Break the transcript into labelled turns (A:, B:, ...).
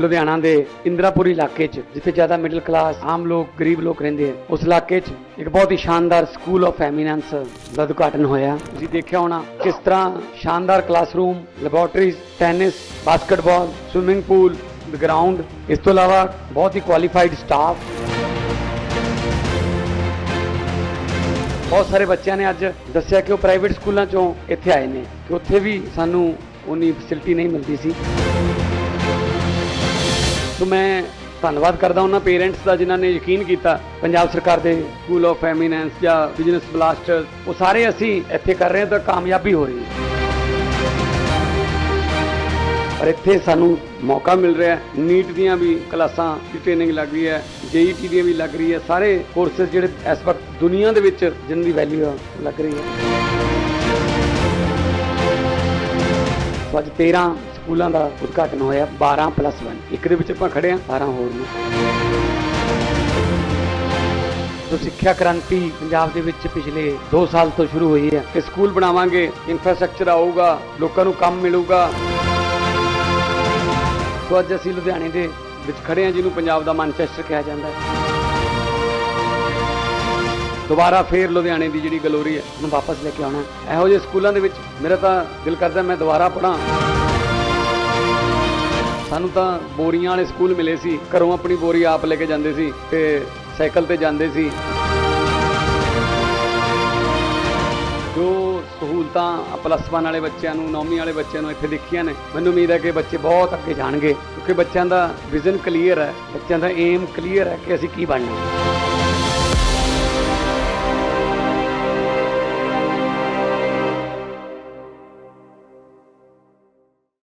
A: ਲੁਧਿਆਣਾ ਦੇ ਇੰਦਰਾਪੁਰੀ ਇਲਾਕੇ 'ਚ, ਜਿੱਥੇ ਜ਼ਿਆਦਾ ਮਿਡਲ ਕਲਾਸ ਆਮ ਲੋਕ, ਗਰੀਬ ਲੋਕ ਰਹਿੰਦੇ ਆ, ਉਸ ਇਲਾਕੇ 'ਚ ਇੱਕ ਬਹੁਤ ਹੀ ਸ਼ਾਨਦਾਰ ਸਕੂਲ ਆਫ ਐਮੀਨੈਂਸ ਦਾ ਉਦਘਾਟਨ ਹੋਇਆ। ਤੁਸੀਂ ਦੇਖਿਆ ਹੋਣਾ ਕਿਸ ਤਰ੍ਹਾਂ ਸ਼ਾਨਦਾਰ classroom laboratories tennis basketball swimming pool ground ਇਸ ਤੋਂ ਇਲਾਵਾ ਬਹੁਤ ਹੀ ਕੁਆਲੀਫਾਈਡ ਸਟਾਫ ਬਹੁਤ ਸਾਰੇ ਬੱਚਿਆਂ ਨੇ ਅੱਜ ਦੱਸਿਆ ਕਿ ਉਹ ਪ੍ਰਾਈਵੇਟ ਸਕੂਲਾਂ ਚੋਂ ਇੱਥੇ ਆਏ ਨੇ, ਕਿ ਉੱਥੇ ਵੀ ਸਾਨੂੰ ਉਨੀ ਫੈਸਿਲਿਟੀ ਨਹੀਂ ਮਿਲਦੀ ਸੀ। ਸੋ ਮੈਂ ਧੰਨਵਾਦ ਕਰਦਾ ਉਹਨਾਂ ਪੇਰੈਂਟਸ ਦਾ ਜਿਨ੍ਹਾਂ ਨੇ ਯਕੀਨ ਕੀਤਾ। ਪੰਜਾਬ ਸਰਕਾਰ ਦੇ ਸਕੂਲ ਆਫ ਐਮੀਨੈਂਸ ਜਾਂ ਬਿਜ਼ਨਸ ਬਲਾਸਟਰ ਉਹ ਸਾਰੇ ਅਸੀਂ ਇੱਥੇ ਕਰ ਰਹੇ ਹਾਂ ਤਾਂ ਕਾਮਯਾਬੀ ਹੋ ਰਹੀ ਹੈ। ਪਰ ਇੱਥੇ ਸਾਨੂੰ ਮੌਕਾ ਮਿਲ ਰਿਹਾ ਹੈ। ਨੀਟ ਦੀਆਂ ਵੀ ਕਲਾਸਾਂ ਦੀ ਟ੍ਰੇਨਿੰਗ ਲੱਗ ਰਹੀ ਹੈ। ਜੇਈਟੀ ਦੀਆਂ ਵੀ ਲੱਗ ਰਹੀ ਹੈ। ਸਾਰੇ ਕੋਰਸਸ ਜਿਹੜੇ ਇਸ ਵਕਤ ਦੁਨੀਆ ਦੇ ਵਿੱਚ ਜਿਨ੍ਹਾਂ ਦੀ ਵੈਲਿਊ ਆ, ਲੱਗ ਰਹੀ ਹੈ। ਅੱਜ 13 ਸਕੂਲਾਂ ਦਾ ਉਦਘਾਟਨ ਹੋਇਆ 12 ਪਲੱਸ 1 ਇੱਕ ਦੇ ਵਿੱਚ ਆਪਾਂ ਖੜੇ ਹਾਂ 12 ਹੋਰ ਨੇ। ਜੋ ਸਿੱਖਿਆ ਕ੍ਰਾਂਤੀ ਪੰਜਾਬ ਦੇ ਵਿੱਚ ਪਿਛਲੇ 2 ਸਾਲ ਤੋਂ ਸ਼ੁਰੂ ਹੋਈ ਹੈ ਕਿ ਸਕੂਲ ਬਣਾਵਾਂਗੇ ਇਨਫਰਾਸਟ੍ਰਕਚਰ ਆਊਗਾ, ਲੋਕਾਂ ਨੂੰ ਕੰਮ ਮਿਲੂਗਾ। ਸੋ ਅੱਜ ਅਸੀਂ ਲੁਧਿਆਣੇ ਦੇ ਵਿੱਚ ਖੜੇ ਹਾਂ, ਜਿਹਨੂੰ ਪੰਜਾਬ ਦਾ ਮਾਨਚੈਸਟਰ ਕਿਹਾ ਜਾਂਦਾ ਹੈ। ਦੁਬਾਰਾ ਫੇਰ ਲੁਧਿਆਣੇ ਦੀ ਜਿਹੜੀ ਗਲੋਰੀ ਹੈ, ਉਹਨੂੰ ਵਾਪਸ ਲੈ ਕੇ ਆਉਣਾ ਇਹੋ ਜਿਹੇ ਸਕੂਲਾਂ ਦੇ ਵਿੱਚ ਮੇਰਾ ਤਾਂ ਦਿਲ ਕਰਦਾ ਮੈਂ ਦੁਬਾਰਾ ਪੜਾਂ ਸਾਨੂੰ ਤਾਂ ਬੋਰੀਆਂ ਵਾਲੇ ਸਕੂਲ ਮਿਲੇ ਸੀ। ਘਰੋਂ ਆਪਣੀ ਬੋਰੀ ਆਪ ਲੈ ਕੇ ਜਾਂਦੇ ਸੀ ਤੇ ਸਾਈਕਲ ਤੇ ਜਾਂਦੇ ਸੀ। ਜੋ ਸਹੂਲਤਾਂ ਪਲੱਸ 1 ਵਾਲੇ ਬੱਚਿਆਂ ਨੂੰ, ਨੌਵੀਂ ਵਾਲੇ ਬੱਚਿਆਂ ਨੂੰ ਇੱਥੇ ਦੇਖੀਆਂ ਨੇ, ਮੈਨੂੰ ਉਮੀਦ ਹੈ ਕਿ ਬੱਚੇ ਬਹੁਤ ਅੱਗੇ ਜਾਣਗੇ, ਕਿਉਂਕਿ ਬੱਚਿਆਂ ਦਾ ਵਿਜ਼ਨ ਕਲੀਅਰ ਹੈ, ਬੱਚਿਆਂ ਦਾ ਏਮ ਕਲੀਅਰ ਹੈ ਕਿ ਅਸੀਂ ਕੀ ਬਣਨਾ।